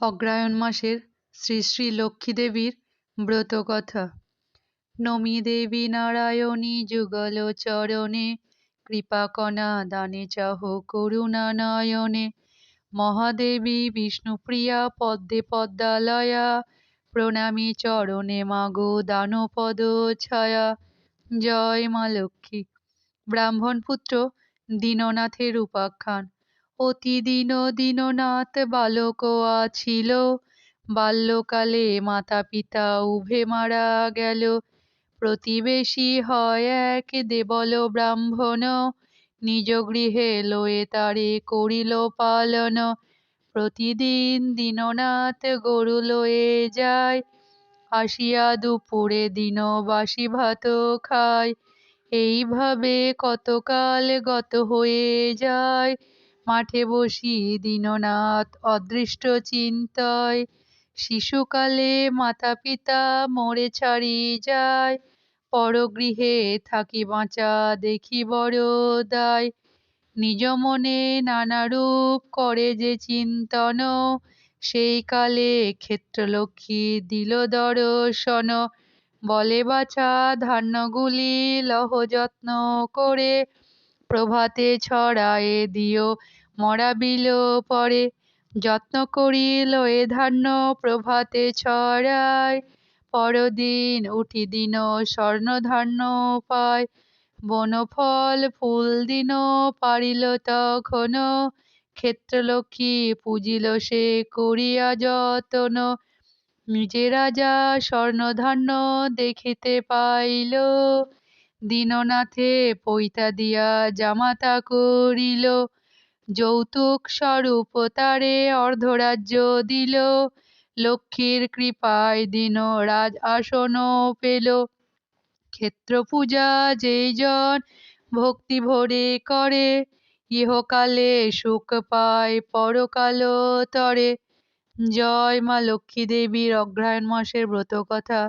অগ্রহায়ণ মাসের শ্রী শ্রী লক্ষ্মী দেবীর ব্রতকথা। নমি দেবী নারায়ণী, যুগল চরণে কৃপাকণা দানে চাহ করুণা নয়নে। মহাদেবী বিষ্ণুপ্রিয়া পদ্মে পদ্মালয়া, প্রণামী চরণে মাগো দানপদ ছায়া। জয় মা লক্ষ্মী। ব্রাহ্মণপুত্র দীননাথের উপাখ্যান। অতি দীন দীননাথ বালক ছিল বাল্যকালে মাতা পিতা উভে মারা গেল। প্রতিবেশী হয় এক দেবল ব্রাহ্মণ। নিজ গৃহে লয়ে তারে করিল পালন। প্রতিদিন দীননাথ গরু লয়ে যায়। আসিয়া দুপুরে দিন বাসি ভাত খায়। এইভাবে কতকাল গত হয়ে যায়। মাঠে বসি দীননাথ অদৃষ্ট চিন্তায়। শিশুকালে মাতা পিতা মোরে ছাড়ি যায়, পরগৃহে থাকি বাঁচা দেখি বড় দায়। নিজ মনে নানারূপ করে যে চিন্তন, সেই কালে ক্ষেত্রলক্ষ্মী দিল দর্শন। বলে বাছা ধান্যগুলি লহ যত্ন করে প্রভাতে ছড়ায়ে দিও, মরা বিল পরে যত্ন করিল এ ধান্য প্রভাতে ছড়ায়। পরদিন উঠি দিন স্বর্ণ ধান্য পায়। বনফল ফুল দিন পারিল তখন। ক্ষেত্রলক্ষ্মী পুজিল সে করিয়া যতন। নিজে রাজা স্বর্ণধান্য দেখিতে পাইল। দীননাথে পৈতা দিয়া জামাতা করিল, যৌতুক স্বরূপ তারে অর্ধরাজ্য দিল, লক্ষ্মীর কৃপায় দিন রাজ আসন পেল। ক্ষেত্র পূজা যেই জন ভক্তি ভরে করে, ইহকালে সুখ পায় পরকাল তরে। জয় মা লক্ষ্মী দেবীর অগ্রহায়ণ মাসের ব্রত কথা